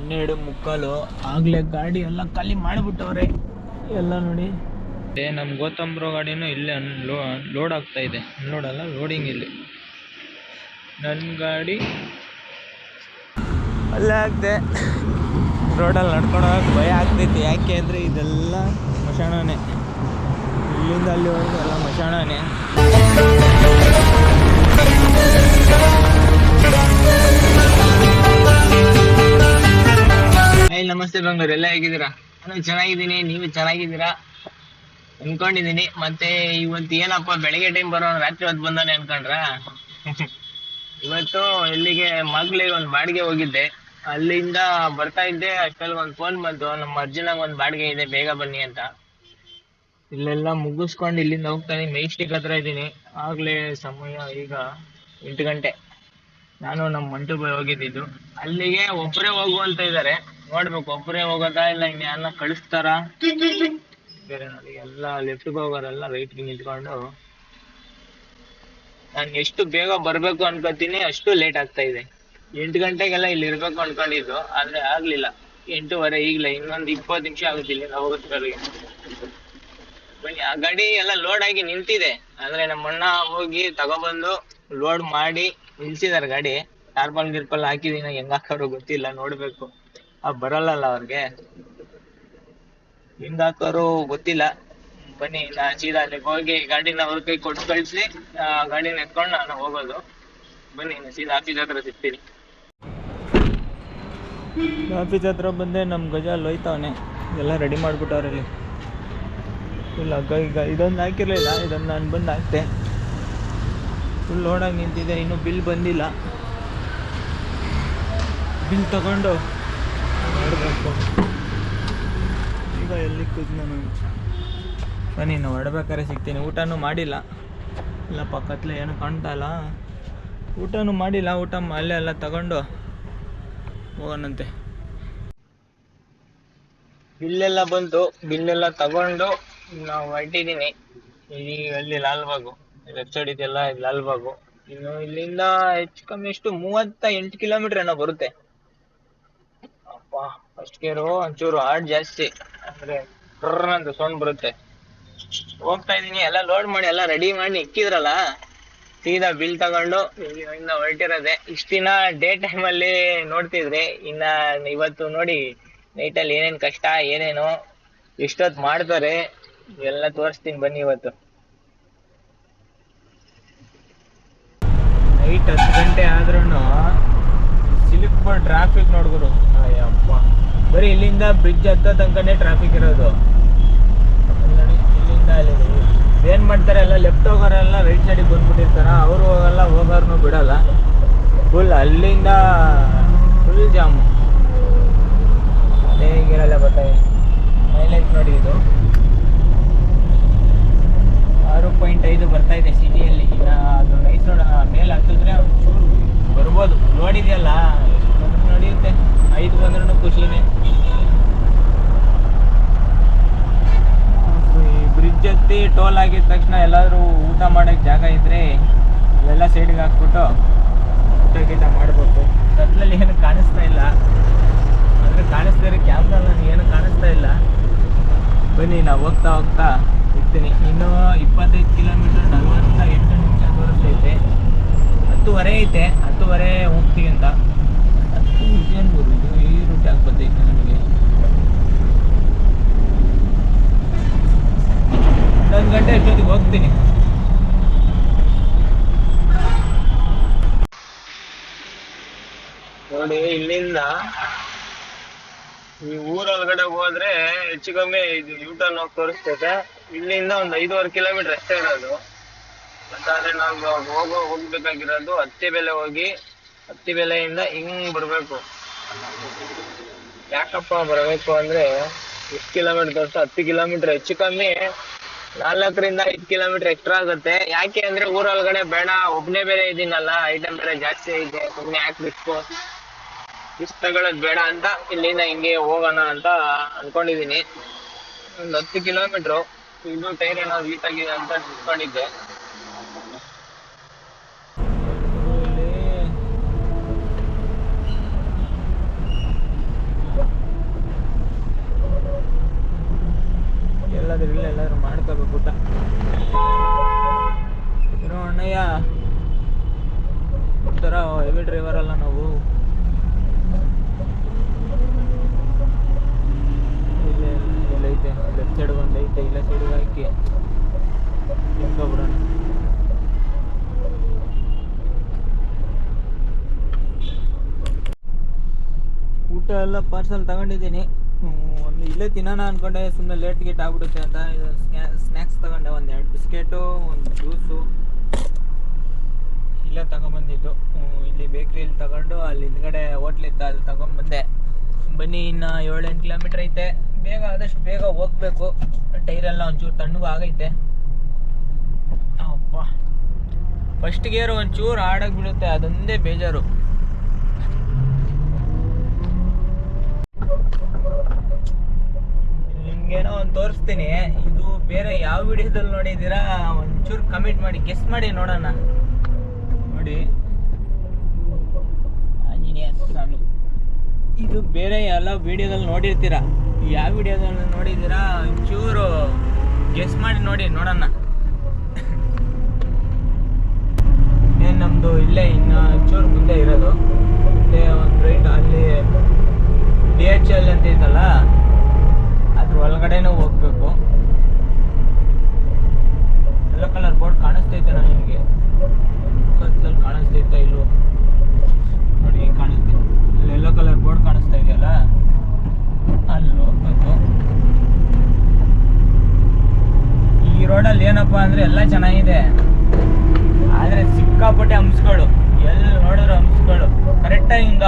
ಹನ್ನೆರಡು ಮುಕ್ಕಾಲು ಆಗಲೇ ಗಾಡಿ ಎಲ್ಲ ಖಾಲಿ ಮಾಡಿಬಿಟ್ಟವ್ರೆ. ಎಲ್ಲ ನೋಡಿ. ಏ ನಮ್ಮ ಗೌತಮ್ ಬ್ರೋ ಗಾಡಿನೂ ಇಲ್ಲೇ ಲೋ ಲೋಡ್ ಆಗ್ತಾ ಇದೆ. ಲೋಡ್ ಅಲ್ಲ ಲೋಡಿಂಗ್ ಇಲ್ಲಿ. ನನ್ನ ಗಾಡಿ ಅಲ್ಲೇ ಆಗ್ದೆ. ರೋಡಲ್ಲಿ ನಡ್ಕೊಂಡು ಹೋಗಕ್ಕೆ ಭಯ ಆಗ್ತೈತಿ. ಯಾಕೆ ಅಂದರೆ ಇದೆಲ್ಲ ಮಶಾಣನೇ. ಇಲ್ಲಿಂದ ಅಲ್ಲಿವರೆಗೂ ಎಲ್ಲ ಮಶಾಣನೇ. ಹಾಯ್ ನಮಸ್ತೆ ಬೆಂಗಳೂರು ಎಲ್ಲ ಹೇಗಿದ್ದೀರಾ? ನಾನು ಚೆನ್ನಾಗಿದ್ದೀನಿ, ನೀವು ಚೆನ್ನಾಗಿದ್ದೀರಾ? ಅನ್ಕೊಂಡಿದ್ದೀನಿ, ಮತ್ತೆ ಇವತ್ತು ಏನಪ್ಪ, ಬೆಳಗ್ಗೆ ಟೈಮ್ ಬರೋ ರಾತ್ರಿ ಹೊತ್ತು ಬಂದಾನೆ ಅನ್ಕೊಂಡ್ರ? ಇವತ್ತು ಇಲ್ಲಿಗೆ ಮಗ್ಳಿಗೆ ಒಂದು ಬಾಡಿಗೆ ಹೋಗಿದ್ದೆ. ಅಲ್ಲಿಂದ ಬರ್ತಾ ಇದ್ದೆ ಅಷ್ಟಲ್ಲಿ ಒಂದು ಫೋನ್ ಬಂತು, ನಮ್ಮ ಅರ್ಜುನಾಗ ಒಂದು ಬಾಡಿಗೆ ಇದೆ, ಬೇಗ ಬನ್ನಿ ಅಂತ. ಇಲ್ಲೆಲ್ಲ ಮುಗಿಸ್ಕೊಂಡು ಇಲ್ಲಿಂದ ಹೋಗ್ತಾನೆ ಮೇಸ್ಟಿಕ್ ಹತ್ರ ಇದ್ದೀನಿ. ಆಗ್ಲೇ ಸಮಯ ಈಗ ಎಂಟು ಗಂಟೆ. ನಾನು ನಮ್ಮ ಮಂಟು ಹೋಗಿದ್ದಿದ್ದು ಅಲ್ಲಿಗೆ ಒಬ್ಬರೇ ಹೋಗು ಅಂತ ಇದ್ದಾರೆ. ನೋಡ್ಬೇಕು ಒಬ್ಬರೇ ಹೋಗೋದಾ ಇಲ್ಲ ಇನ್ಯಾರನ್ನ ಕಳಿಸ್ತಾರಾ? ಬೇರೆ ನೋಡಿ, ಎಲ್ಲ ಲೆಫ್ಟ್ಗೆ ಹೋಗೋರೆಲ್ಲ ರೈಟ್ಗೆ ನಿಂತ್ಕೊಂಡು, ನಾನು ಎಷ್ಟು ಬೇಗ ಬರಬೇಕು ಅನ್ಕೋತೀನಿ, ಅಷ್ಟು ಲೇಟ್ ಆಗ್ತಾ ಇದೆ. ಎಂಟು ಗಂಟೆಗೆಲ್ಲ ಇಲ್ಲಿ ಇರ್ಬೇಕು ಅನ್ಕೊಂಡಿದ್ದು, ಆದ್ರೆ ಆಗ್ಲಿಲ್ಲ. ಎಂಟೂವರೆ, ಈಗಲೇ ಇನ್ನೊಂದು ಇಪ್ಪತ್ತು ನಿಮಿಷ ಆಗುತ್ತೆ ಇಲ್ಲಿಂದ ಹೋಗೋದ್ರಲ್ಲಿ. ಬನ್ನಿ, ಆ ಗಾಡಿ ಎಲ್ಲ ಲೋಡ್ ಆಗಿ ನಿಂತಿದೆ. ಅಂದ್ರೆ ನಮ್ಮ ಅಣ್ಣ ಹೋಗಿ ತಗೊಬಂದು ಲೋಡ್ ಮಾಡಿ ನಿಲ್ಸಿದಾರೆ ಗಾಡಿ. ಟಾರ್ಪಲ್ ಗಿರ್ಪಲ್ ಹಾಕಿದೀನಿ, ಹೆಂಗ್ ಹಾಕೋರು ಗೊತ್ತಿಲ್ಲ, ನೋಡ್ಬೇಕು. ಬರಲ್ಲಲ್ಲ ಅವ್ರಿಗೆ. ಹಿಂಗ್ ಹಾಕೋರು ಗೊತ್ತಿಲ್ಲ. ಬನ್ನಿ ನಾ ಸೀದಾ ಅಲ್ಲಿಗೆ ಹೋಗಿ ಗಾಡಿನ ಅವ್ರ ಕೈ ಕೊಟ್ಟು ಕಳಿಸಿ ಗಾಡಿನ ಎತ್ಕೊಂಡು ನಾನು ಹೋಗೋದು. ಬನ್ನಿ, ನಾನು ಸೀದಾ ಆಫೀಸ್ ಹತ್ರ ಸಿಗ್ತೀನಿ. ಆಫೀಸ್ ಹತ್ರ ಬಂದೆ ನಮ್ಮ ಗಜ ಅಲ್ಲಿ ಹೋಯ್ತಾವನೆ. ಎಲ್ಲ ರೆಡಿ ಮಾಡಿಬಿಟ್ಟವ್ರಲ್ಲಿ ಇಲ್ಲ ಈಗ ಇದೊಂದು ಹಾಕಿರಲಿಲ್ಲ, ಇದೊಂದು ನಾನು ಬಂದು ಹಾಕ್ತೆ. ಫುಲ್ ಲೋಡಾಗಿ ನಿಂತಿದೆ, ಇನ್ನೂ ಬಿಲ್ ಬಂದಿಲ್ಲ. ಬಿಲ್ ತಗೊಂಡು ಈಗ ಎಲ್ಲಿ ನಾನು? ಬನ್ನಿ ನಾವು ಹೊಡ್ಬೇಕಾದ್ರೆ ಸಿಗ್ತೀನಿ. ಊಟನೂ ಮಾಡಿಲ್ಲ. ಇಲ್ಲ, ಪಕ್ಕತ್ಲೆ ಏನು ಕಾಣ್ತಾ ಇಲ್ಲ. ಊಟನೂ ಮಾಡಿಲ್ಲ. ಊಟ ಅಲ್ಲೇ ಎಲ್ಲ ತಗೊಂಡು ಹೋಗೋಣಂತೆ. ಬಿಲ್ಲೆಲ್ಲ ಬಂತು ಬಿಲ್ಲೆಲ್ಲ ತಗೊಂಡು, ನಾವು ಹೊರಟಿದ್ದೀನಿ ಇಲ್ಲಿ ಅಲ್ಲಿ ಲಾಲ್ಬಾಗು. ಲೆಫ್ಟ್ ಇದೆಲ್ಲ ಇದು ಲಾಲ್ಬಾಗು. ಇನ್ನು ಇಲ್ಲಿಂದ ಹೆಚ್ಚು ಕಮ್ಮಿ ಎಷ್ಟು? ಮೂವತ್ತ ಎಂಟು ಕಿಲೋಮೀಟರ್ ಏನೋ ಬರುತ್ತೆ. ಅಪ್ಪ ಫಸ್ಟ್ ಗೇರು ಒಂಚೂರು ಹಾರ್ಡ್ ಜಾಸ್ತಿ. ಅಂದ್ರೆ ಟ್ರರ್ ಅಂತ ಸೌಂಡ್ ಬರುತ್ತೆ. ಹೋಗ್ತಾ ಇದೀನಿ ಎಲ್ಲ ಲೋಡ್ ಮಾಡಿ, ಎಲ್ಲ ರೆಡಿ ಮಾಡಿ ಇಕ್ಕಿದ್ರಲ್ಲ ಸೀದಾ ಬಿಲ್ ತಗೊಂಡು ಇಲ್ಲಿಂದ ಹೊರಟಿರೋದೆ. ಇಷ್ಟ ದಿನ ಡೇ ಟೈಮ್ ಅಲ್ಲಿ ನೋಡ್ತಿದ್ರಿ. ಇನ್ನ ಇವತ್ತು ನೋಡಿ ನೈಟ್ ಅಲ್ಲಿ ಏನೇನ್ ಕಷ್ಟ, ಏನೇನು ಎಷ್ಟೊತ್ ಮಾಡ್ತಾರೆ ಎಲ್ಲ ತೋರಿಸ್ತೀನಿ ಬನ್ನಿ ಇವತ್ತು. ನೈಟ್ ಹತ್ತು ಗಂಟೆ ಆದ್ರೂ ಸಿಲುಕ್ಬ ಟ್ರಾಫಿಕ್ ನೋಡ್ಗುರು ಅಯ್ಯಪ್ಪ. ಬರೀ ಇಲ್ಲಿಂದ ಬ್ರಿಡ್ಜ್ ಹತ್ತ ತನಕನೇ ಟ್ರಾಫಿಕ್ ಇರೋದು. ಇಲ್ಲಿಂದ ಅಲ್ಲಿ ಏನ್ ಮಾಡ್ತಾರೆ ಎಲ್ಲ ಲೆಫ್ಟ್ ಹೋಗೋರೆಲ್ಲ ರೈಟ್ ಸೈಡಿಗೆ ಬಂದ್ಬಿಟ್ಟಿರ್ತಾರ. ಅವರು ಹೋಗಲ್ಲ ಹೋಗೋರ್ನು ಬಿಡಲ್ಲ. ಫುಲ್ ಅಲ್ಲಿಂದ ಫುಲ್ ಜಾಮ್ ಅದೇ ಹೀಗಿರಲ್ಲ ಬರ್ತಾರೆ ಮೈಲೇಜ್ ನೋಡಿ ಇದು. ಆರು ಪಾಯಿಂಟ್ ಐದು ಬರ್ತಾ ಇದೆ ಸಿಟಿಯಲ್ಲಿ ಇನ್ನು ಅದು ನೈಸ್ ರೋಡ್ ಮೇಲೆ ಹತ್ತಿದ್ರೆ ಒಂಚೂರು ಬರ್ಬೋದು. ನೋಡಿದೆಯಲ್ಲ ಎಷ್ಟು ನಡೆಯುತ್ತೆ. ಐದು ಬಂದ್ರೂ ಖುಷಿನೇ. ಈ ಬ್ರಿಡ್ಜ್ ಹತ್ತಿ ಟೋಲ್ ಆಗಿದ ತಕ್ಷಣ ಎಲ್ಲಾದರೂ ಊಟ ಮಾಡೋಕ್ಕೆ ಜಾಗ ಇದ್ರೆ ಇಲ್ಲೆಲ್ಲ ಸೈಡ್ಗೆ ಹಾಕ್ಬಿಟ್ಟು ಊಟ ಗೀಟ ಮಾಡ್ಬೋದು ಕತ್ಲಲ್ಲಿ ಏನು ಕಾಣಿಸ್ತಾ ಇಲ್ಲ. ಅಂದ್ರೆ ಕಾಣಿಸ್ತಾ ಇರೋ ಕ್ಯಾಮ್ರಾ ಏನು ಕಾಣಿಸ್ತಾ ಇಲ್ಲ. ಬನ್ನಿ ನಾವು ಹೋಗ್ತಾ ಹೋಗ್ತಾ ಇರ್ತೀನಿ. ಇನ್ನು ಇಪ್ಪತ್ತೈದು ಕಿಲೋಮೀಟರ್ ನಲ್ವತ್ತ ಎಂಟು ನಿಮಿಷ ತೋರಿಸ್ತೈತೆ ಹತ್ತುವರೆ ಐತೆ, ಹತ್ತುವರೆ ಹೋಗ್ತೀವಿ ಅಂತ ಹತ್ತು ಗುರು ಇದು ಈ ರೂಟ್ ಯಾಕೆ ಬರ್ತೈತೆ ನಮಗೆ ಒಂದು ಗಂಟೆ ಅಷ್ಟೊತ್ತಿಗೆ ಹೋಗ್ತೀನಿ. ನೋಡಿ, ಇಲ್ಲಿಂದ ಈ ಊರೊಳಗಡೆ ಹೋದ್ರೆ ಹೆಚ್ಚು ಕಮ್ಮಿ ಇದು ಯೂಟರ್ನ್ ಹೋಗಿ ತೋರಿಸ್ತೈತೆ. ಇಲ್ಲಿಂದ ಒಂದ್ ಐದೂವರೆ ಕಿಲೋಮೀಟರ್ ಅಷ್ಟೇ ಇರೋದು. ಮತ್ತಾದ್ರೆ ನಾವು ಹೋಗೋ ಹೋಗ್ಬೇಕಾಗಿರೋದು ಹತ್ತಿ ಬೆಲೆ ಹೋಗಿ ಹತ್ತಿ ಬೆಲೆಯಿಂದ ಹಿಂಗ್ ಬರ್ಬೇಕು. ಯಾಕಪ್ಪ ಬರಬೇಕು ಅಂದ್ರೆ ಎಷ್ಟು ಕಿಲೋಮೀಟರ್ ಹತ್ತು ಕಿಲೋಮೀಟರ್ ಹೆಚ್ಚು ಕಮ್ಮಿ, ನಾಲ್ಕರಿಂದ ಐದು ಕಿಲೋಮೀಟರ್ ಎಕ್ಸ್ಟ್ರಾ ಆಗುತ್ತೆ. ಯಾಕೆ ಅಂದ್ರೆ ಊರೊಳಗಡೆ ಬೇಡ, ಒಬ್ನೇ ಬೇರೆ ಇದೀನಲ್ಲ ಐಟಮ್ ಬೇರೆ ಜಾಸ್ತಿ ಐತೆ ಸುಮ್ಮನೆ ಯಾಕೆ ಬೇಕು ಇಷ್ಟ ತಗೊಳ್ಳೋದು ಬೇಡ ಅಂತ ಇಲ್ಲಿಂದ ಹಿಂಗೆ ಹೋಗೋಣ ಅಂತ ಅನ್ಕೊಂಡಿದೀನಿ. ಒಂದ್ ಹತ್ತು ಕಿಲೋಮೀಟ್ರು ಇನ್ನೂ ಟೈರ್ ಏನೋ ಹೀಟ್ ಆಗಿದೆ ಅಂತ ಅನ್ಕೊಂಡಿದ್ದೆ ಮಾಡ್ಕೋಬೇಕು ಊಟ. ಇರೋ ಅಣ್ಣಯ್ಯ ಒಂಥರ ಹೆವಿ ಡ್ರೈವರ್ ಅಲ್ಲ ನಾವು. ಇಲ್ಲೇ ಇಲ್ಲೈತೆ ಲೆಫ್ಟ್ ಸೈಡ್ ಒಂದು ಐತೆ, ಇಲ್ಲ ಸೈಡ್ಗೆ ಹಾಕಿ. ನಿಂತ್ಕೊಬಿಡೋಣ ಊಟ ಎಲ್ಲ ಪಾರ್ಸಲ್ ತಗೊಂಡಿದ್ದೀನಿ. ಒಂದು ಇಲ್ಲೇ ತಿನ್ನೋಣ ಅನ್ಕೊಂಡೆ ಸುಮ್ಮನೆ ಲೇಟ್ ಗೇಟ್ ಆಗ್ಬಿಡುತ್ತೆ ಅಂತ. ಇದು ಸ್ನ್ಯಾಕ್ಸ್ ತಗೊಂಡೆ ಒಂದು ಎರಡು ಬಿಸ್ಕೆಟು, ಒಂದು ಜ್ಯೂಸು ಇಲ್ಲೇ ತಗೊಂಬಂದಿದ್ದು. ಇಲ್ಲಿ ಬೇಕ್ರಿಯಲ್ಲಿ ತಗೊಂಡು ಅಲ್ಲಿ ಹಿಂದ್ಗಡೆ ಹೋಟ್ಲಿತ್ತು ಅಲ್ಲಿ ತಗೊಂಬಂದೆ. ಬನ್ನಿ, ಇನ್ನು ಏಳೆಂಟು ಕಿಲೋಮೀಟ್ರ್ ಐತೆ. ಬೇಗ ಆದಷ್ಟು ಬೇಗ ಹೋಗ್ಬೇಕು. ಟೈರೆಲ್ಲ ಒಂಚೂರು ತಣ್ಣಗೂ ಆಗೈತೆ. ಅಪ್ಪ ಫಸ್ಟ್ ಗೇರ್ ಒಂಚೂರು ಆಡಕ್ಕೆ ಬೀಳುತ್ತೆ, ಅದೊಂದೇ ಬೇಜಾರು. ನಿಮ್ಗೇನೋ ಒಂದು ತೋರಿಸ್ತೀನಿ. ಇದು ಬೇರೆ ಯಾವ ವಿಡಿಯೋದಲ್ಲಿ ನೋಡಿದ್ದೀರಾ? ಒಂಚೂರು ಕಮೆಂಟ್ ಮಾಡಿ ಗೆಸ್ ಮಾಡಿ ನೋಡೋಣ. ನೋಡಿ. ಆಂಜನೇಯ ಸ್ವಾಮಿ ಇದು ಬೇರೆ ಎಲ್ಲ ವಿಡಿಯೋದಲ್ಲಿ ನೋಡಿರ್ತೀರಾ? ಯಾವ ವಿಡಿಯೋದಲ್ಲಿ ನೋಡಿದ್ದೀರಾ? ಒಂಚೂರು ಗೆಸ್ ಮಾಡಿ ನೋಡಿ ನೋಡೋಣ. ಏನು ನಮ್ಮದು ಇಲ್ಲೇ ಇನ್ನು ಒಂಚೂರು ಮುಂದೆ ಇರೋದು ಇಲ್ಲೇ ಒಂದು ರೈಟ್ ಅಲ್ಲಿ ಡಿ ಎಚ್ ಎಲ್ ಅಂತ ಐತಲ್ಲ ಅದ್ರ ಒಳಗಡೆನೂ ಹೋಗ್ಬೇಕು ಯೆಲ್ಲೋ ಕಲರ್ ಬೋರ್ಡ್ ಕಾಣಿಸ್ತೈತೆ ನಿಮಗೆ ಕತ್ತಲ್ಲಿ ಕಾಣಿಸ್ತೈತಾ ಇಲ್ವೋ ನೋಡಿ ಕಾಣುತ್ತೆ ಅಲ್ಲಿ ಯೆಲ್ಲೋ ಕಲರ್ ಬೋರ್ಡ್ ಕಾಣಿಸ್ತಾ ಇದೆಯಲ್ಲ ಅಲ್ಲಿ ಹೋಗ್ಬೇಕು ಈ ರೋಡಲ್ಲಿ ಏನಪ್ಪಾ ಅಂದ್ರೆ ಎಲ್ಲ ಚೆನ್ನಾಗಿದೆ ಆದ್ರೆ ಸಿಕ್ಕಾಪಟ್ಟೆ ಹಂಸ್ಗಳು ಎಲ್ಲಿ ನೋಡಿದ್ರು ಹಂಸ್ಗಳು ಕರೆಕ್ಟಾಗಿ ಹಿಂಗೆ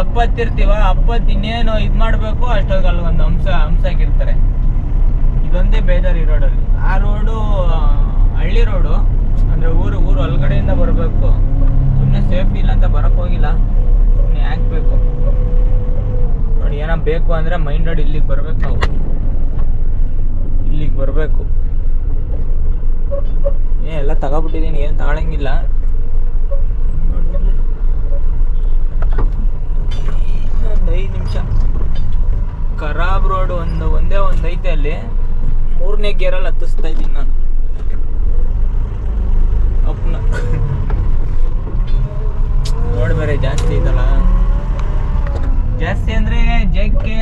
ಅಪ್ಪತ್ತು ಇನ್ನೇನು ಇದು ಮಾಡಬೇಕು ಅಷ್ಟೊತ್ತಿಗೆ ಅಲ್ಲಿ ಒಂದು ಹಂಸ ಹಂಸಾಕಿರ್ತಾರೆ ಇದೊಂದೇ ಬೇಜಾರು ಈ ರೋಡಲ್ಲಿ ಆ ರೋಡು ಹಳ್ಳಿ ರೋಡು ಅಂದ್ರೆ ಊರು ಊರು ಒಳಗಡೆಯಿಂದ ಬರಬೇಕು. ಸುಮ್ಮನೆ ಸೇಫ್ಟಿ ಇಲ್ಲ ಅಂತ ಬರಕ್ ಹೋಗಿಲ್ಲ. ಸುಮ್ಮನೆ ಹಾಕ್ಬೇಕು. ನೋಡಿ, ಏನೋ ಬೇಕು ಅಂದ್ರೆ ಮೈನ್ ರೋಡ್ ಇಲ್ಲಿಗೆ ಬರ್ಬೇಕು ನಾವು. ಇಲ್ಲಿಗೆ ಬರಬೇಕು. ಏ, ಎಲ್ಲ ತಗೊಬಿಟ್ಟಿದ್ದೀನಿ ಏನು ತಗೊಳಂಗಿಲ್ಲ ಒಂದು ಐದು ನಿಮಿಷ. ಖರಾಬ್ ರೋಡ್ ಒಂದು ಒಂದೇ ಒಂದು ಐತೆ ಅಲ್ಲಿ. ಮೂರನೇ ಗೇರಲ್ಲಿ ಹತ್ತಿಸ್ತಾ ಇದ್ದೀನಿ ನಾನು. ಅಪ್ಪನ. ರೋಡ್ ಬೇರೆ ಜಾಸ್ತಿ ಇದಲ್ಲ. ಜಾಸ್ತಿ ಅಂದರೆ ಜೆಕ್ಕೆ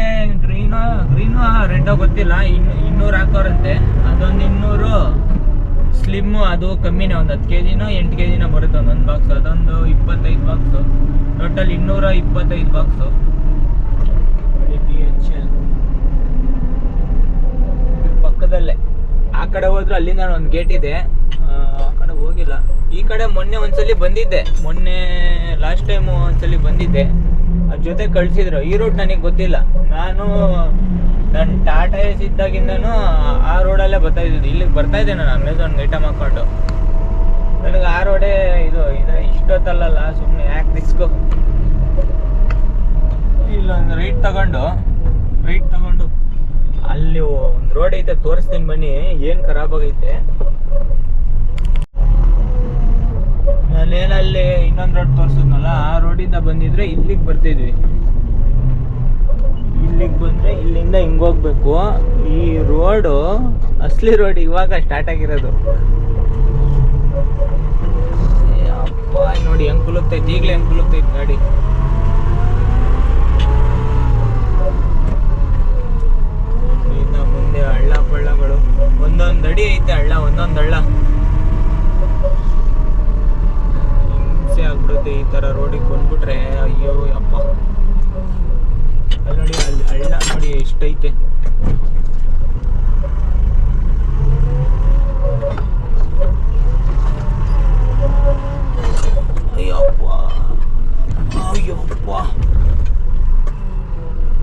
ಗ್ರೀನು ಗ್ರೀನು ರೆಡ್ಡೋ ಗೊತ್ತಿಲ್ಲ. ಇನ್ನು ಇನ್ನೂರು ಹಾಕೋರಂತೆ. ಅದೊಂದು ಇನ್ನೂರು. ಸ್ಲಿಮ್ಮು ಅದು ಕಮ್ಮಿನೇ ಒಂದು ಹತ್ತು ಕೆ ಜಿನೋ ಎಂಟು ಕೆ ಜಿನೋ ಬರುತ್ತೆ ಒಂದೊಂದು ಬಾಕ್ಸ್ ಅದೊಂದು ಇಪ್ಪತ್ತೈದು ಬಾಕ್ಸು ಟೋಟಲ್ ಇನ್ನೂರ ಇಪ್ಪತ್ತೈದು ಬಾಕ್ಸು ಪಕ್ಕದಲ್ಲೇ. ಆ ಕಡೆ ಹೋದ್ರೆ ಅಲ್ಲಿಂದ ಒಂದು ಗೇಟ್ ಇದೆ. ಆ ಕಡೆ ಹೋಗಿಲ್ಲ. ಈ ಕಡೆ ಮೊನ್ನೆ ಒಂದ್ಸಲಿ ಬಂದಿದ್ದೆ. ಮೊನ್ನೆ ಲಾಸ್ಟ್ ಟೈಮ್ ಒಂದ್ಸಲಿ ಬಂದಿದ್ದೆ. ಅದ್ರ ಜೊತೆ ಕಳ್ಸಿದ್ರು. ಈ ರೂಟ್ ನನಗೆ ಗೊತ್ತಿಲ್ಲ. ನಾನು ನನ್ನ ಟಾಟಾ ಎಸ್ ಇದ್ದಾಗಿಂದನೂ ಆ ರೋಡಲ್ಲೇ ಬರ್ತಾ ಇದ್ದಿದ್ದು. ಇಲ್ಲಿಗೆ ಬರ್ತಾ ಇದ್ದೆ ನಾನು ಅಮೆಝಾನ್ ಐಟಮ್ ಹಾಕೊಂಡು. ನನಗೆ ಆ ರೋಡೇ ಇದು ಇದು ಇಷ್ಟೊತ್ತಲ್ಲ ಸುಮ್ಮನೆ ಯಾಕೆ ರಿಸ್ಕು ಇಲ್ಲೊಂದು ರೈಟ್ ತಗೊಂಡು. ರೈಟ್ ತಗೊಂಡು. ಅಲ್ಲಿ ಒಂದು ರೋಡ್ ಐತೆ, ತೋರಿಸ್ತೀನಿ ಬನ್ನಿ, ಏನು ಖರಾಬ್ ಆಗೈತೆ. ನಾನೇನಲ್ಲಿ ಇನ್ನೊಂದು ರೋಡ್ ತೋರಿಸಿದ್ನಲ್ಲ, ಆ ರೋಡಿಂದ ಬಂದಿದ್ರೆ ಇಲ್ಲಿಗೆ ಬರ್ತಿದ್ವಿ. ಇಲ್ಲಿಗೆ ಬಂದ್ರೆ ಇಲ್ಲಿಂದ ಹಿಂಗ್ ಹೋಗ್ಬೇಕು. ಈ ರೋಡು ಅಸ್ಲಿ ರೋಡ್ ಇವಾಗ ಸ್ಟಾರ್ಟ್ ಆಗಿರೋದು. ನೋಡಿ, ಹೆಂಗ್ ಕುಲುಕ್ತೈತಿ, ಈಗಲೇ ಹೆಂಗ್ ಕುಲುಕ್ತೈತಿ ಗಾಡಿ. ಮುಂದೆ ಹಳ್ಳ ಪಳ್ಳಗಳು ಒಂದೊಂದು ಅಡಿ ಐತೆ ಹಳ್ಳ, ಒಂದೊಂದು ಹಳ್ಳ. ಹಿಂಸೆ ಆಗ್ಬಿಡುತ್ತೆ ಈ ತರ ರೋಡಿಗೆ ಬಂದ್ಬಿಟ್ರೆ, ಅಯ್ಯೋ ಅಪ್ಪ ಅಲ್ಲಿ ನೋಡಿ ಅಲ್ಲಿ ಹಳ್ಳ ನೋಡಿ ಎಷ್ಟೈತೆ ಅಯ್ಯಪ್ಪ ಅಯ್ಯಪ್ಪ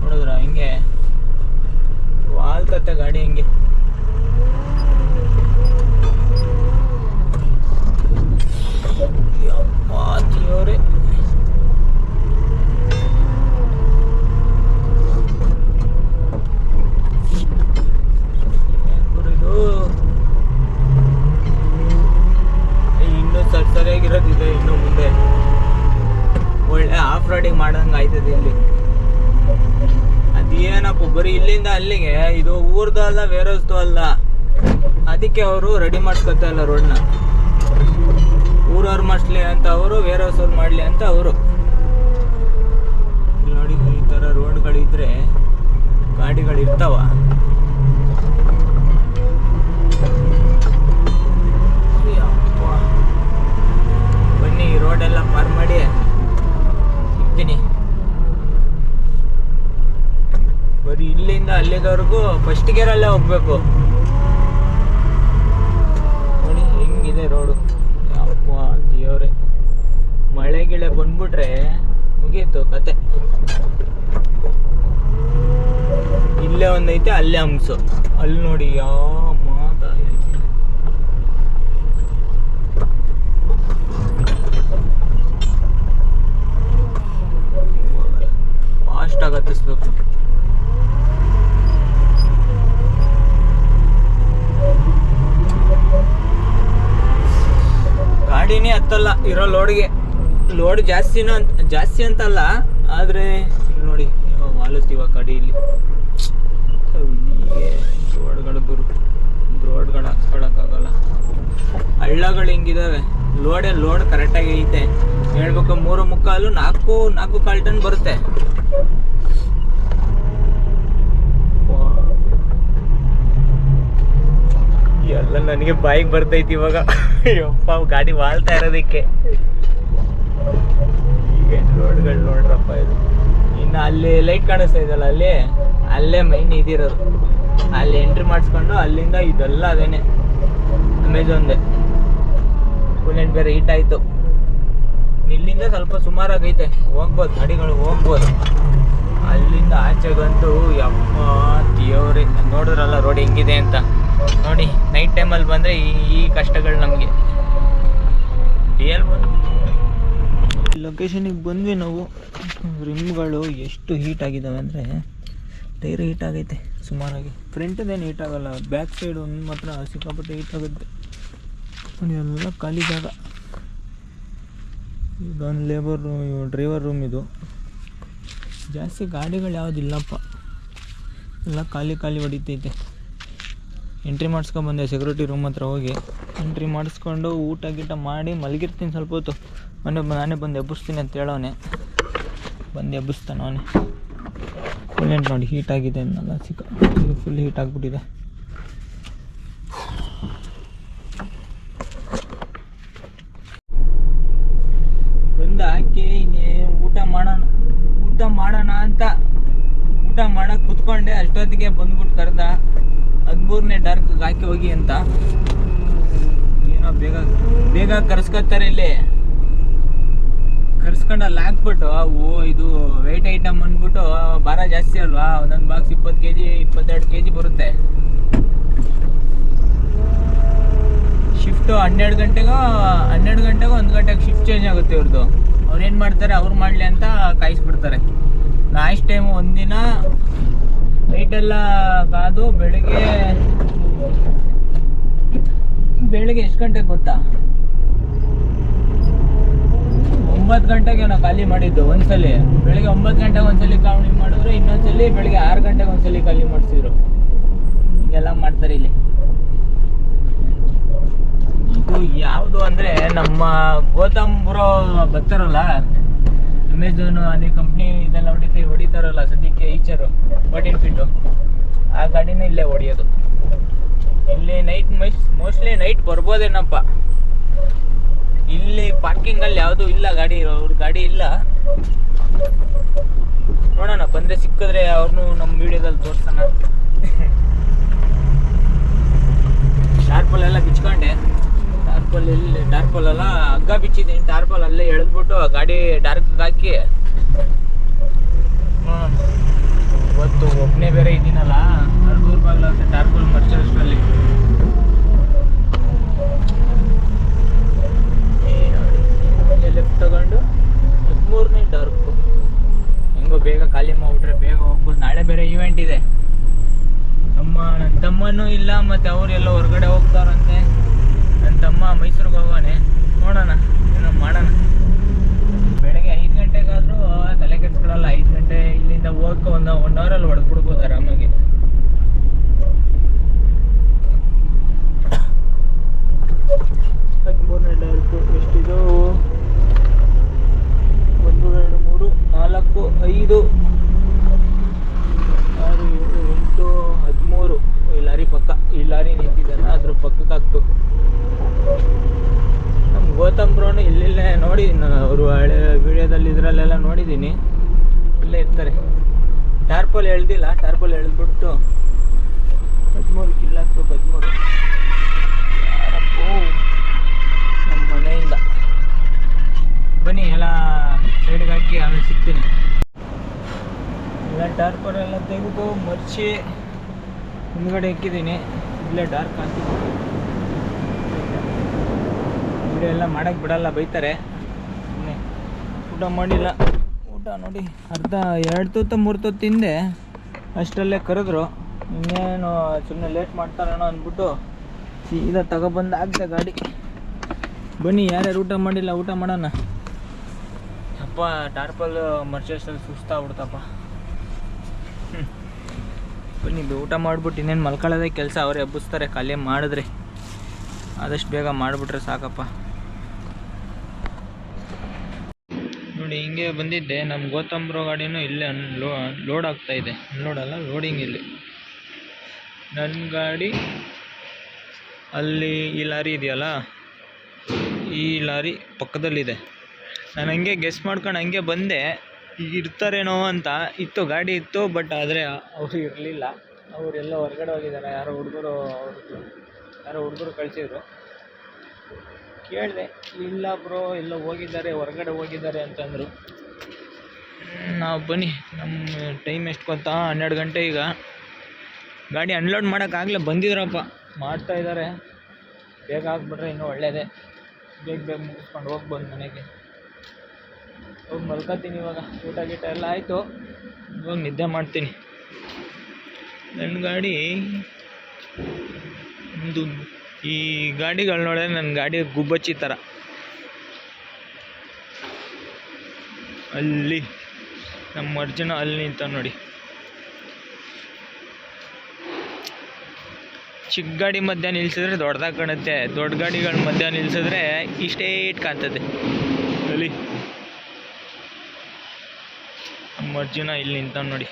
ನೋಡಿದ್ರ ಹಿಂಗೆ ವಾಲ್ತತ್ತೆ ಗಾಡಿ ಹಿಂಗೆ ಯಪ್ಪ ದೇವ್ರೆ ಏನ್ ಗುರು ಇದು ಏ, ಇನ್ನೂ ಸರಿ ಸರಿಯಾಗಿರೋದಿದೆ ಇನ್ನು ಮುಂದೆ ಒಳ್ಳೆ ಆಫ್ ರೋಡಿಂಗ್ ಮಾಡಂಗ ಆಯ್ತದೆ ಇಲ್ಲಿ ಅದೇನಪ್ಪ ಬರೀ ಇಲ್ಲಿಂದ ಅಲ್ಲಿಗೆ, ಇದು ಊರ್ದು ಅಲ್ಲ ಬೇರೋಸ್ದು ಅಲ್ಲ. ಅದಕ್ಕೆ ಅವರು ರೆಡಿ ಮಾಡ್ಕೊತಾ ಇಲ್ಲ ರೋಡ್ನ. ಊರವ್ರು ಮಾಡಿಸ್ಲಿ ಅಂತ ಅವರು, ವೇರೋಸ್ ಅವ್ರು ಮಾಡಲಿ ಅಂತ ಅವರು. ನೋಡಿ, ಈ ಥರ ರೋಡ್ಗಳಿದ್ರೆ ಗಾಡಿಗಳು ಇರ್ತಾವ. ಬನ್ನಿ, ಈ ರೋಡೆಲ್ಲ ಪಾರ್ ಮಾಡಿ ಸಿಗ್ತೀನಿ ಬರೀ ಇಲ್ಲಿಂದ ಅಲ್ಲಿದವರೆಗೂ ಫಸ್ಟ್ ಗೇರಲ್ಲೇ ಹೋಗ್ಬೇಕು. ನೋಡಿ, ಹೆಂಗಿದೆ ರೋಡು ಯಪ್ಪ, ದೇವ್ರೆ. ಮಳೆ ಗಿಳೆ ಬಂದ್ಬಿಟ್ರೆ ಮುಗೀತು ಕತೆ. ಇಲ್ಲೇ ಒಂದೈತೆ, ಅಲ್ಲೇ ಹಂಸು ಅಲ್ಲಿ ನೋಡಿ ಯಾವ ಮಾತಾ. ಫಾಸ್ಟ್ ಆಗಿ ಹತ್ತಲ್ಲ ಇರೋ ಲೋಡ್ಗೆ ಲೋಡ್ ಜಾಸ್ತಿನೂ ಅಂತ, ಜಾಸ್ತಿ ಅಂತಲ್ಲ, ಆದರೆ ನೋಡಿ ಮಾಲುತ್ತೀವ ಕಡಿಯಲ್ಲಿ ರೋಡ್ಗಳು ಗುರು, ರೋಡ್ಗಳು ಹಾಕ್ಸ್ಕೊಳಕ್ಕಾಗಲ್ಲ. ಹಳ್ಳಗಳು ಹಿಂಗಿದಾವೆ. ಲೋಡೆ ಲೋಡ್ ಕರೆಕ್ಟಾಗಿ ಐತೆ. ಹೇಳ್ಬೇಕು, ಮೂರು ಮುಕ್ಕಾಲು ನಾಲ್ಕು ನಾಲ್ಕು ಕಾಲ್ ಟನ್ ಬರುತ್ತೆ. ಎಲ್ಲ ನನಗೆ ಬಾಯಿಗೆ ಬರ್ತೈತಿ ಇವಾಗ. ಯಪ್ಪ ಗಾಡಿ ವಾಲ್ತಾ ಇರೋದಕ್ಕೆ. ಈಗೇನು ರೋಡ್ಗಳು ನೋಡ್ರಪ್ಪ ಇದು. ಇನ್ನು ಅಲ್ಲಿ ಲೈಟ್ ಕಾಣಿಸ್ತಾ ಇದೆಯಲ್ಲ, ಅಲ್ಲಿ? ಅಲ್ಲೇ ಮೈನ್ ಇದಿರೋದು. ಅಲ್ಲಿ ಎಂಟ್ರಿ ಮಾಡಿಸ್ಕೊಂಡು ಅಲ್ಲಿಂದ ಇದೆಲ್ಲ ಅದೇನೆ. ಅಮೆಝಾನ್ದೆ ಕೂಲೆಂಟ್ ಬೇರೆ ಹೀಟ್ ಆಯಿತು. ಇಲ್ಲಿಂದ ಸ್ವಲ್ಪ ಸುಮಾರಾಗೈತೆ. ಹೋಗ್ಬೋದು, ಗಾಡಿಗಳು ಹೋಗ್ಬೋದು. ಅಲ್ಲಿಂದ ಆಚೆಗಂತೂ ಯಪ್ಪ ದೇವ್ರಿ, ನೋಡಿದ್ರಲ್ಲ ರೋಡ್ ಹೆಂಗಿದೆ ಅಂತ. ನೋಡಿ ನೈಟ್ ಟೈಮಲ್ಲಿ ಬಂದರೆ ಈ ಈ ಕಷ್ಟಗಳು ನಮಗೆ. ಹೇಳ್ಬೋದು. ಲೊಕೇಶನಿಗೆ ಬಂದ್ವಿ ನಾವು. ರಿಮ್ಗಳು ಎಷ್ಟು ಹೀಟ್ ಆಗಿದ್ದಾವೆ ಅಂದರೆ ಟೈರ್ ಹೀಟ್ ಆಗೈತೆ, ಸುಮಾರಾಗಿ. ಫ್ರಂಟದೇನು ಹೀಟ್ ಆಗಲ್ಲ ಬ್ಯಾಕ್ ಸೈಡ್ ಒಂದು ಮಾತ್ರ ಸಿಕ್ಕಾಪಟ್ಟೆ ಹೀಟ್ ಆಗುತ್ತೆ. ಎಲ್ಲ ಖಾಲಿ ಜಾಗ. ಇದೊಂದು ಲೇಬರ್ ರೂಮ್ ಡ್ರೈವರ್ ರೂಮ್ ಇದು. ಜಾಸ್ತಿ ಗಾಡಿಗಳು ಯಾವುದಿಲ್ಲಪ್ಪ ಎಲ್ಲ ಖಾಲಿ ಖಾಲಿ ಹೊಡಿತೈತೆ. ಎಂಟ್ರಿ ಮಾಡಿಸ್ಕೊಂಬಂದೆ ಸೆಕ್ಯೂರಿಟಿ ರೂಮ್ ಹತ್ರ ಹೋಗಿ. ಎಂಟ್ರಿ ಮಾಡಿಸ್ಕೊಂಡು ಊಟ ಗೀಟ ಮಾಡಿ ಮಲಗಿರ್ತೀನಿ ಸ್ವಲ್ಪ ಹೊತ್ತು. ಮೊನ್ನೆ ನಾನೇ ಬಂದು ಎಬ್ಬಿಸ್ತೀನಿ ಅಂತ ಹೇಳೋನೆ ಬಂದು ಎಬ್ಬಿಸ್ತಾನೆ ಅವನೇ. ಕೂಲೆಂಟ್ ನೋಡಿ ಹೀಟ್ ಆಗಿದೆ ಅನ್ನಲ್ಲ ಸಿಕ್ಕ ಇದು ಫುಲ್ ಹೀಟ್ ಆಗಿಬಿಟ್ಟಿದೆ. ಬಂದು ಹಾಕಿ ಊಟ ಮಾಡೋಣ. ಊಟ ಮಾಡೋಣ ಅಂತ. ಊಟ ಮಾಡೋಕೆ ಕುತ್ಕೊಂಡೆ, ಅಷ್ಟೊತ್ತಿಗೆ ಬಂದ್ಬಿಟ್ಟು ಕರೆದ. ಹದಿಮೂರನೇ ಡಾರ್ಕ್ ಹಾಕಿ ಹೋಗಿ ಅಂತ. ಏನೋ ಬೇಗ ಬೇಗ ಕರ್ಸ್ಕೊತಾರೆ ಇಲ್ಲಿ. ಕರ್ಸ್ಕೊಂಡು ಅಲ್ಲಿ ಹಾಕ್ಬಿಟ್ಟು ಓ, ಇದು ವೆಯ್ಟ್ ಐಟಮ್ ಅಂದ್ಬಿಟ್ಟು, ಭಾರ ಜಾಸ್ತಿ ಅಲ್ವಾ? ಒಂದೊಂದು ಬಾಕ್ಸ್ ಇಪ್ಪತ್ತು ಕೆ ಜಿ ಇಪ್ಪತ್ತೆರಡು ಕೆ ಜಿ ಬರುತ್ತೆ. ಶಿಫ್ಟು ಹನ್ನೆರಡು ಗಂಟೆಗೋ ಹನ್ನೆರಡು ಗಂಟೆಗೋ ಒಂದು ಗಂಟೆಗೆ ಶಿಫ್ಟ್ ಚೇಂಜ್ ಆಗುತ್ತೆ ಇವ್ರದ್ದು ಅವ್ರು ಏನು ಮಾಡ್ತಾರೆ, ಅವ್ರು ಮಾಡಲಿ ಅಂತ ಕಾಯಿಸ್ಬಿಡ್ತಾರೆ. ಲಾಸ್ಟ್ ಟೈಮ್ ಒಂದಿನ ನೈಟೆಲ್ಲ ಕಾದು ಬೆಳಿಗ್ಗೆ ಬೆಳಿಗ್ಗೆ ಎಷ್ಟು ಗಂಟೆಗೆ ಗೊತ್ತಾ? ಒಂಬತ್ತು ಗಂಟೆಗೆ ನಾವು ಖಾಲಿ ಮಾಡಿದ್ದು ಒಂದ್ಸಲಿ. ಬೆಳಿಗ್ಗೆ ಒಂಬತ್ತು ಗಂಟೆಗೆ ಒಂದ್ಸಲಿ ಖಾಲಿ ಮಾಡಿದ್ರು ಇನ್ನೊಂದ್ಸಲಿ ಬೆಳಿಗ್ಗೆ ಆರು ಗಂಟೆಗೆ ಒಂದ್ಸಲಿ ಖಾಲಿ ಮಾಡಿಸಿದ್ರು. ಹಿಂಗೆಲ್ಲ ಮಾಡ್ತಾರೆ ಇಲ್ಲಿ. ಇದು ಯಾವುದು ಅಂದ್ರೆ ನಮ್ಮ ಗೌತಮ್ ಬ್ರೋ ಬರ್ತಾರಲ್ಲ ಅಮೆಝಾನ್ ಅದೇ ಕಂಪ್ನಿ ಇದೆಲ್ಲ ಹೊಡಿತೀವಿ ಹೊಡಿತಾರಲ್ಲ ಸದ್ಯಕ್ಕೆ ಈಚರು ಫೋರ್ಟೀನ್ ಫೀಟು ಆ ಗಾಡಿನ ಇಲ್ಲೇ ಹೊಡೆಯೋದು. ಇಲ್ಲಿ ನೈಟ್ ಮೈಸ್ ಮೋಸ್ಟ್ಲಿ ನೈಟ್ ಬರ್ಬೋದೇನಪ್ಪ. ಇಲ್ಲಿ ಪಾರ್ಕಿಂಗಲ್ಲಿ ಯಾವುದೂ ಇಲ್ಲ ಗಾಡಿ, ಅವ್ರ ಗಾಡಿ ಇಲ್ಲ. ನೋಡೋಣ, ಬಂದರೆ ಸಿಕ್ಕಿದ್ರೆ ಅವ್ರನ್ನು ನಮ್ಮ ವಿಡಿಯೋದಲ್ಲಿ ತೋರಿಸೋಣ. ಟಾರ್ಪಲ್ ಬಿಚ್ಕೊಂಡೆ. ಟಾರ್ಪಲ್ ಇಲ್ಲಿ ಟಾರ್ಪಲ್ ಹಗ್ಗ ಬಿಚ್ಚಿದ್ದೀನಿ ಟಾರ್ಪಲ್ ಅಲ್ಲೇ ಎಳೆದ್ಬಿಟ್ಟು ಗಾಡಿ ಡಾರ್ಕ್ ಹಾಕಿ. ಇವತ್ತು ಒಬ್ಬನೇ ಬೇರೆ ಇದ್ದೀನಲ್ಲ, ಅರ್ಧೂರು ಬಾಗ್ಲ ಟಾರ್ಪಲ್ ಮರ್ಚರ್ಸ್ಟ್ರಲ್ಲಿ ಲೆಫ್ಟ್ ತಗೊಂಡು ಹದಿಮೂರನೇ ಡಾರ್ಕು ಹೆಂಗೋ ಬೇಗ ಖಾಲಿ ಮಾಡ್ಬಿಟ್ರೆ ಬೇಗ ಹೋಗ್ಬೋದು. ನಾಳೆ ಬೇರೆ ಈವೆಂಟ್ ಇದೆ. ನಮ್ಮ ನನ್ನ ತಮ್ಮನೂ ಇಲ್ಲ, ಮತ್ತು ಅವರೆಲ್ಲ ಹೊರಗಡೆ ಹೋಗ್ತಾರಂತೆ. ನನ್ನ ತಮ್ಮ ಮೈಸೂರಿಗೆ ಹೋಗೋಣ ನೋಡೋಣ, ಏನೋ ಮಾಡೋಣ ಬೆಳಗ್ಗೆ ಐದು ಗಂಟೆಗಾದರೂ ಕೆಡ್ಸ್ಕೊಳ್ಳಲ್ಲ ಐದು ಗಂಟೆ ಇಲ್ಲಿಂದ ಹೋಗಕ್ಕೆ ಒಂದು ಒನ್ ಅವರಲ್ಲಿ ಹೊಡೆದ್ಬಿಡ್ಬೋದು ಆರಾಮಾಗಿ ಹದಿಮೂರನೇ ಡಾರ್ಕು ಎಷ್ಟಿದು ಒಂದು ಎರಡು ಮೂರು ನಾಲ್ಕು ಐದು ಆರು ಏಳು ಎಂಟು ಹದಿಮೂರು ಈ ಲಾರಿ ಪಕ್ಕ ಈ ಲಾರಿ ನಿಂತಿದ್ದಾನ ಅದ್ರ ಪಕ್ಕಕ್ಕೆ ಹಾಕ್ಬೇಕು ನಮ್ಮ ಗೌತಮ್ ಬ್ರೋನು ಇಲ್ಲಿಲ್ಲೇ ನೋಡಿದ್ದೀನಿ ನಾನು ಅವರು ಹಳೆ ವಿಡಿಯೋದಲ್ಲಿ ಇದರಲ್ಲೆಲ್ಲ ನೋಡಿದ್ದೀನಿ ಇಲ್ಲೇ ಇರ್ತಾರೆ ಟಾರ್ಪಲ್ ಎಳ್ದಿಲ್ಲ ಟಾರ್ಪಲ್ ಎಳ್ದ್ಬಿಟ್ಟು ಹದಿಮೂರು ಕಿಲ್ಲ ಹಾಕ್ಬೇಕು ಹದಿಮೂರು ಯಾರಪ್ಪೋ ನಮ್ಮ ಮನೆಯಿಂದ ಬನ್ನಿ ಎಲ್ಲ ಸೈಡ್ಗೆ ಹಾಕಿ ಆಮೇಲೆ ಸಿಗ್ತೀನಿ ಎಲ್ಲ ಟಾರ್ಪರ್ ಎಲ್ಲ ತೆಗೆದು ಮರ್ಚಿ ಹಿಂದ್ಗಡೆ ಇಕ್ಕಿದ್ದೀನಿ. ಇಲ್ಲೇ ಡಾರ್ಕ್ ಹಾಕಿದ್ದೀನಿ ವಿಡಿಯೋ ಎಲ್ಲ ಮಾಡೋಕ್ಕೆ ಬಿಡಲ್ಲ, ಬೈತಾರೆ. ಊಟ ಮಾಡಿಲ್ಲ. ಊಟ ನೋಡಿ, ಅರ್ಧ ಎರಡು ತುತ್ತು, ಮೂರು ತುತ್ತು ತಿಂದೆ ಅಷ್ಟರಲ್ಲೇ ಕರೆದ್ರು. ಇನ್ನೇನು ಸುಮ್ಮನೆ ಲೇಟ್ ಮಾಡ್ತಾರೇನೋ ಅಂದ್ಬಿಟ್ಟು ಸೀದಾ ತಗೊಬಂದು ಆಗ್ತದೆ ಗಾಡಿ. ಬನ್ನಿ, ಯಾರ್ಯಾರು ಊಟ ಮಾಡಿಲ್ಲ, ಊಟ ಮಾಡೋಣ. ಅಪ್ಪ, ಟಾರ್ಪಲ್ ಮರ್ಚೇಸಲ್ಲಿ ಸುಸ್ತಾಗ್ಬಿಡ್ತಪ್ಪ. ಬನ್ನಿ ಊಟ ಮಾಡಿಬಿಟ್ಟು ಇನ್ನೇನು ಮಲ್ಕೊಳ್ಳೋದೇ ಕೆಲಸ ಅವರೇ ಎಬ್ಬಿಸ್ತಾರೆ ಖಾಲಿ ಮಾಡಿದ್ರೆ. ಆದಷ್ಟು ಬೇಗ ಮಾಡಿಬಿಟ್ರೆ ಸಾಕಪ್ಪ. ನೋಡಿ, ಹಿಂಗೆ ಬಂದಿದ್ದೆ. ನಮ್ಮ ಗೌತಮ್ರೋ ಗಾಡಿನೂ ಇಲ್ಲೇ ಲೋಡ್ ಆಗ್ತಾ ಇದೆ. ಅನ್ಲೋಡ್ ಅಲ್ಲ ಲೋಡಿಂಗ್ ಇಲ್ಲಿ. ನನ್ನ ಗಾಡಿ ಅಲ್ಲಿ ಈ ಲಾರಿ ಇದೆಯಲ್ಲ? ಈ ಲಾರಿ ಪಕ್ಕದಲ್ಲಿದೆ. ನಾನು ಹಂಗೆ ಗೆಸ್ ಮಾಡ್ಕೊಂಡು ಹಂಗೆ ಬಂದೆ. ಇರ್ತಾರೇನೋ ಅಂತ ಇತ್ತು, ಗಾಡಿ ಇತ್ತು ಬಟ್ ಆದರೆ ಅವರು ಇರಲಿಲ್ಲ. ಅವರೆಲ್ಲ ಹೊರಗಡೆ ಹೋಗಿದ್ದಾರೆ, ಯಾರೋ ಹುಡುಗರು ಅವ್ರದ್ದು ಯಾರೋ ಹುಡುಗರು ಕಳಿಸಿದ್ರು. ಕೇಳಿದೆ, ಇಲ್ಲ ಬ್ರೋ, ಎಲ್ಲ ಹೋಗಿದ್ದಾರೆ, ಹೊರಗಡೆ ಹೋಗಿದ್ದಾರೆ ಅಂತಂದರು. ನಾವು ಬನ್ನಿ ನಮ್ಮ ಟೈಮ್ ಎಷ್ಟು ಗೊತ್ತಾ? ಹನ್ನೆರಡು ಗಂಟೆ ಈಗ. ಗಾಡಿ ಅನ್ಲೋಡ್ ಮಾಡೋಕ್ಕಾಗಲೇ ಬಂದಿದ್ರಪ್ಪ. ಮಾಡ್ತಾ ಇದ್ದಾರೆ ಬೇಗ ಆಗಿಬಿಟ್ರೆ ಇನ್ನೂ ಒಳ್ಳೆಯದೇ ಬೇಗ ಬೇಗ ಮುಗಿಸ್ಕೊಂಡು ಹೋಗ್ಬೋದು ಮನೆಗೆ. ಹೋಗಿ ಮಲ್ಕೋತೀನಿ ಇವಾಗ. ಊಟ ಗೀಟ ಎಲ್ಲ ಆಯಿತು. ಇವಾಗ ನಿದ್ದೆ ಮಾಡ್ತೀನಿ. ನನ್ನ ಗಾಡಿ ಒಂದು ಈ ಗಾಡಿಗಳು ನೋಡಿದ್ರೆ ನನ್ನ ಗಾಡಿ ಗುಬ್ಬಚ್ಚಿ ಥರ ಅಲ್ಲಿ ನಮ್ಮ ಅರ್ಜುನ ಅಲ್ಲಿ ನಿಂತ ನೋಡಿ. ಚಿಕ್ಕ ಗಾಡಿ ಮಧ್ಯ ನಿಲ್ಸಿದ್ರೆ ದೊಡ್ಡದಾಗಿ ಕಾಣುತ್ತೆ. ದೊಡ್ಡ ಗಾಡಿಗಳ ಮಧ್ಯ ನಿಲ್ಸಿದ್ರೆ ಇಷ್ಟೇ ಇಟ್ ಕಾಣ್ತದೆ. ಅಲ್ಲಿ. ನಮ್ಮ ಅರ್ಜುನ ಇಲ್ಲಿ ನಿಂತ ನೋಡಿ.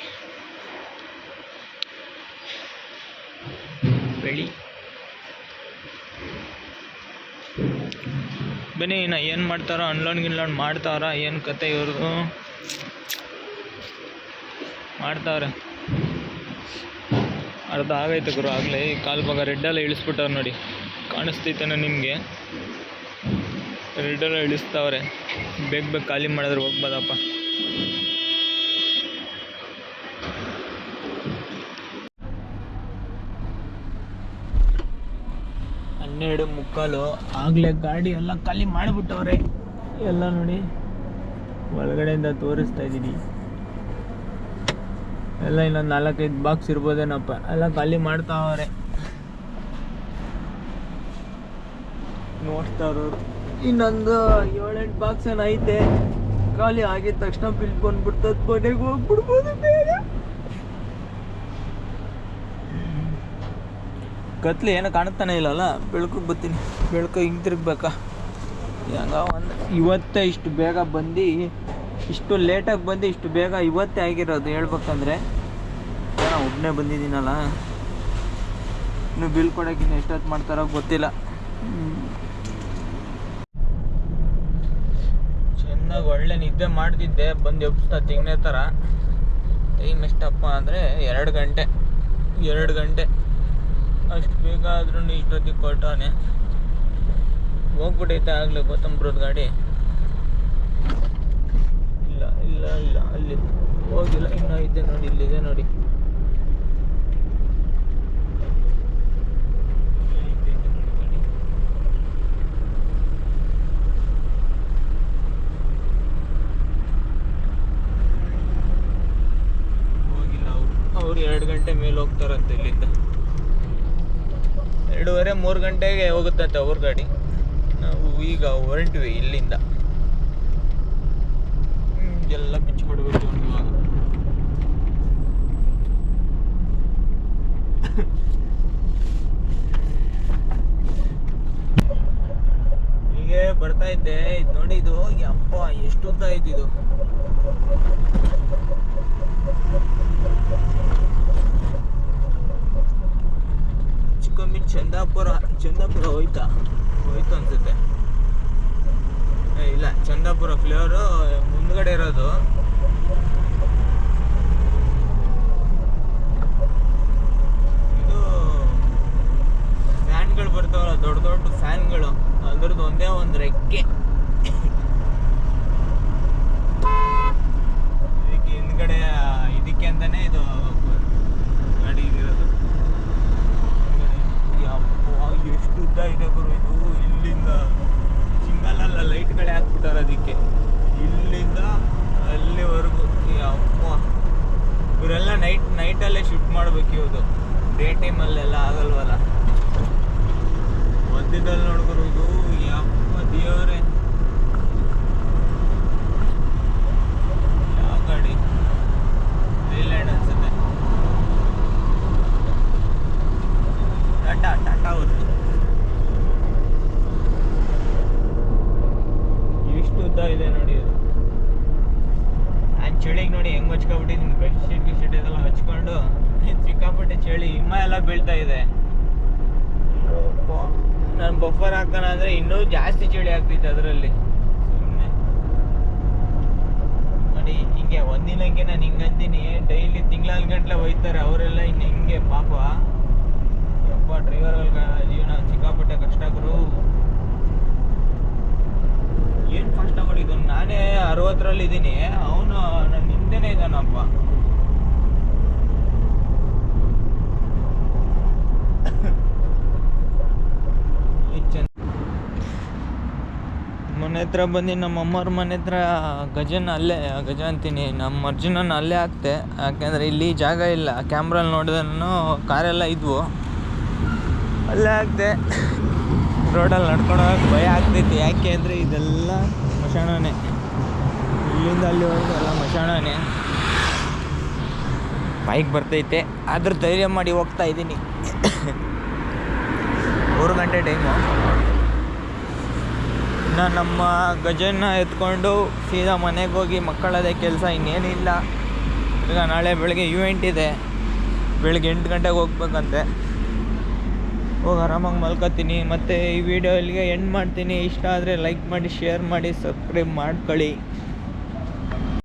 ಬೆಳಿ. ಬನ್ನಿ ಮಾಡ್ತಾರಾ ಏನು ಮಾಡ್ತಾರೋ ಅನ್ಲೋನ್ ಗಿನ್ಲೋನ್ ಮಾಡ್ತಾರ, ಏನು ಕತೆ ಇವ್ರದು? ಮಾಡ್ತಾವ್ರೆ ಅರ್ಧ ಆಗೈತೆ ಗುರು, ಆಗಲೇ ಈ ಕಾಲು ಭಾಗ ರೆಡ್ಡೆಲ್ಲ ಇಳಿಸ್ಬಿಟ್ಟವ್ರು ನೋಡಿ. ಕಾಣಿಸ್ತೈತೇನೋ ನಿಮಗೆ? ರೆಡ್ಡೆಲ್ಲ ಇಳಿಸ್ತಾವ್ರೆ. ಬೇಗ ಬೇಗ ಖಾಲಿ ಮಾಡಿದ್ರೆ ಹೋಗ್ಬೋದಪ್ಪ. ಹನ್ನೆರಡು ಮುಕ್ಕಾಲು. ಆಗಲೇ ಗಾಡಿ ಎಲ್ಲ ಖಾಲಿ ಮಾಡಿಬಿಟ್ಟವ್ರೆ. ಎಲ್ಲ ನೋಡಿ ಒಳಗಡೆಯಿಂದ ತೋರಿಸ್ತಾ ಇದ್ದೀನಿ. ಎಲ್ಲ ಇನ್ನೊಂದು ನಾಲ್ಕೈದು ಬಾಕ್ಸ್ ಇರ್ಬೋದೇನಪ್ಪ? ಎಲ್ಲ ಖಾಲಿ ಮಾಡ್ತಾವ್ರೆ ನೋಡ್ತಾವ್ರು ಇನ್ನೊಂದು ಏಳೆಂಟು ಬಾಕ್ಸ್ ಏನೈತೆ ಖಾಲಿ ಆಗಿದ ತಕ್ಷಣ ಬಿಲ್ ಬಂದ್ಬಿಡ್ತದ. ಮನೆಗೆ ಹೋಗ್ಬಿಡ್ಬೋದು ಬೇಗ ಕತ್ಲೆ ಏನೋ ಕಾಣುತ್ತಾನೆ ಇಲ್ಲಲ್ಲ ಬೆಳಕಿಗೆ ಬರ್ತೀನಿ. ಬೆಳಕು ಹಿಂಗೆ ತಿರುಗ್ಬೇಕಾ? ಹೆಂಗ ಒಂದು ಇವತ್ತೇ ಇಷ್ಟು ಬೇಗ ಬಂದು, ಇಷ್ಟು ಲೇಟಾಗಿ ಬಂದು ಇಷ್ಟು ಬೇಗ ಇವತ್ತೇ ಆಗಿರೋದು ಹೇಳ್ಬೇಕಂದ್ರೆ ನಾನು ಒಬ್ಬನೇ ಬಂದಿದ್ದೀನಲ್ಲ. ಇನ್ನು ಬಿಲ್ ಕೊಡೋಕೆ ಇನ್ನು ಎಷ್ಟೊತ್ತು ಮಾಡ್ತಾರೋ ಗೊತ್ತಿಲ್ಲ. ಚೆನ್ನಾಗಿ ಒಳ್ಳೆ ನಿದ್ದೆ ಮಾಡ್ತಿದ್ದೆ, ಬಂದು ಎಬ್ಸ್ತಾ ತಿಂಗ್ನೆ ಥರ ಟೈಮ್ ಎಷ್ಟಪ್ಪ ಅಂದರೆ ಎರಡು ಗಂಟೆ ಎರಡು ಗಂಟೆ. ಅಷ್ಟು ಬೇಗ ಆದ್ರೂ ಇಷ್ಟೊತ್ತಿಗೆ ಕೊಟ್ಟಾನೆ. ಹೋಗ್ಬಿಟ್ಟೈತೆ ಆಗಲೇ ಗೌತಮ್ಬ್ರದ್ ಗಾಡಿ. ಇಲ್ಲ ಇಲ್ಲ ಇಲ್ಲ, ಅಲ್ಲಿ ಹೋಗಿಲ್ಲ. ಇನ್ನೂ ಇದೆ ನೋಡಿ, ಇಲ್ಲಿದೆ ನೋಡಿ. ಎರಡು ಗಂಟೆ ಮೇಲೆ ಹೋಗ್ತಾರಂತೆ ಇಲ್ಲಿಂದ. ಎರಡೂವರೆ, ಮೂರು ಗಂಟೆಗೆ ಹೋಗುತ್ತಂತೆ ಅವ್ರ ಗಾಡಿ. ನಾವು ಈಗ ಹೊರಟ್ವಿ ಇಲ್ಲಿಂದ. ಎಲ್ಲ ಕೊಡಬೇಕು ಅವ್ನಿಗೆ ಇವಾಗ ಬರ್ತಾ ಇದ್ದೆ. ಇದು ನೋಡಿ ಇದು ಅಪ್ಪ ಎಷ್ಟು ಉದ್ದ ಐತಿ ಚಿಕ್ಕಮ್ಮಿ ಚಂದಾಪುರ ಚಂದಾಪುರ ಹೋಯ್ತಾ? ಹೋಯ್ತು ಅನ್ಸುತ್ತೆ. ಇಲ್ಲ ಚಂದಾಪುರ ಫ್ಲೇವರು ಮುಂದ್ಗಡೆ ಇರೋದು. ಇದು ಫ್ಯಾನ್ಗಳು ಬರ್ತಾವಲ್ಲ, ದೊಡ್ಡ ದೊಡ್ಡ ಫ್ಯಾನ್ಗಳು. ಅದ್ರದ್ದು ಒಂದೇ ಒಂದು ರೆಕ್ಕೆ. ಇದಕ್ಕೆ ಹಿಂದ್ಗಡೆ, ಇದಕ್ಕೆ ಅಂತಾನೆ ಇದು ಗಾಡಿ ಇರೋದು ಹಿಂದ್ಗಡೆ. ಯಪ್ಪಾ, ಎಷ್ಟು ಉದ್ದ ಇದೆ ಗುರು ಇದು ಇಲ್ಲಿಂದ ಸಿಂಗಲ್ ಅಲ್ಲ ಲೈಟ್ಗಳೇ ಹಾಕ್ಬಿಟ್ಟಾರ ಅದಕ್ಕೆ ಇಲ್ಲಿಂದ ಅಲ್ಲಿವರೆಗೂ ಯಪ್ಪ ಇವರೆಲ್ಲ ನೈಟ್ ನೈಟಲ್ಲೇ ಶಿಫ್ಟ್ ಮಾಡ್ಬೇಕು ಇವ್ದು ಡೇ ಟೈಮಲ್ಲೆಲ್ಲ ಆಗಲ್ವಲ್ಲ ಮಧ್ಯದಲ್ಲಿ ನೋಡ್ಕೊರು ಇದು ಯಪ್ಪ ದೇವರೇ ಯಾವ ಗಾಡಿ ಲೈಲ್ಯಾಂಡ್ ಅನ್ಸುತ್ತೆ ಟಾಟಾ ಟಾಟಾ ಅವರು ಎಷ್ಟು ಉದ್ದ ಇದೆ ನೋಡಿ ಇದು ಆ ಚಳಿಗೆ ನೋಡಿ ಹೆಂಗ್ ಹಚ್ಕೊಬಿಟ್ಟಿದ್ದೀನಿ ಬೆಡ್ ಶೀಟ್ ಗಿಶೀಟ್ ಇದೆಲ್ಲ ಹಚ್ಕೊಂಡು ಸಿಕ್ಕಾಪಟ್ಟೆ ಚಳಿ ಹಿಮ ಎಲ್ಲ ಬೀಳ್ತಾ ಇದೆ. ನಾನು ಬಫರ್ ಹಾಕೋಣ ಅಂದ್ರೆ ಇನ್ನೂ ಜಾಸ್ತಿ ಚಳಿ ಆಗ್ತೈತೆ ಅದರಲ್ಲಿ. ಸುಮ್ಮನೆ ನೋಡಿ, ಹಿಂಗೆ ಒಂದಿನಕ್ಕೆ ನಾನು ಹಿಂಗಂತೀನಿ ಡೈಲಿ ತಿಂಗಳ ಗಂಟ್ಲೆ ಹೋಯ್ತಾರೆ ಅವರೆಲ್ಲ ಇನ್ನು ಹಿಂಗೆ ಪಾಪ. ಯಪ್ಪ ಡ್ರೈವರ್ಗಳ ಜೀವನ ಸಿಕ್ಕಾಪಟ್ಟೆ ಕಷ್ಟ ಗುರು. ಏನು ಕಷ್ಟ ಮಾಡಿದ್ದು ನಾನೇ ಅರವತ್ತರಲ್ಲಿ ಇದ್ದೀನಿ. ಅವನು ನನ್ನ ಹಿಂದೆನೇ ಇದ್ದಾನಪ್ಪ ಈ ಚೆನ್ನ ಮನೆ ಹತ್ರ ಬಂದು ನಮ್ಮ ಅಮ್ಮವ್ರ ಮನೆ ಹತ್ರ ಗಜನ ಅಲ್ಲೇ, ಗಜ ಅಂತೀನಿ. ನಮ್ಮ ಅರ್ಜುನನ ಅಲ್ಲೇ ಹಾಕ್ತೆ. ಯಾಕೆಂದರೆ ಇಲ್ಲಿ ಜಾಗ ಇಲ್ಲ. ಕ್ಯಾಮ್ರಲ್ಲಿ ನೋಡಿದ್ರೂ ಕಾರೆಲ್ಲ ಇದ್ವು. ಅಲ್ಲೇ ಹಾಕ್ದೆ ರೋಡಲ್ಲಿ ನಡ್ಕೊಂಡು ಹೋಗಕ್ಕೆ ಭಯ ಆಗ್ತೈತಿ. ಯಾಕೆ ಅಂದರೆ ಇದೆಲ್ಲ ಮಶಾಣನೇ. ಇಲ್ಲಿಂದ ಅಲ್ಲಿವರೆಗೂ ಎಲ್ಲ ಮಶಾಣನೇ. ಬೈಕ್ ಬರ್ತೈತೆ. ಆದ್ರೂ ಧೈರ್ಯ ಮಾಡಿ ಹೋಗ್ತಾ ಇದ್ದೀನಿ ಮೂರು ಗಂಟೆ ಟೈಮು ಇನ್ನು ನಮ್ಮ ಗಜನ ಎತ್ಕೊಂಡು ಸೀದಾ ಮನೆಗೆ ಹೋಗಿ ಮಕ್ಕಳದೇ ಕೆಲಸ ಇನ್ನೇನಿಲ್ಲ. ಈಗ ನಾಳೆ ಬೆಳಗ್ಗೆ ಇವೆಂಟ್ ಇದೆ. ಬೆಳಗ್ಗೆ ಎಂಟು ಗಂಟೆಗೆ ಹೋಗ್ಬೇಕಂತೆ. ಹೋಗಿ ಆರಾಮಾಗಿ ಮಲ್ಕೋತೀನಿ ಮತ್ತು ಈ ವಿಡಿಯೋ ಇಲ್ಲಿಗೆ ಎಂಡ್ ಮಾಡ್ತೀನಿ. ಇಷ್ಟ ಆದರೆ ಲೈಕ್ ಮಾಡಿ ಶೇರ್ ಮಾಡಿ ಸಬ್ಸ್ಕ್ರೈಬ್ ಮಾಡ್ಕೊಳ್ಳಿ.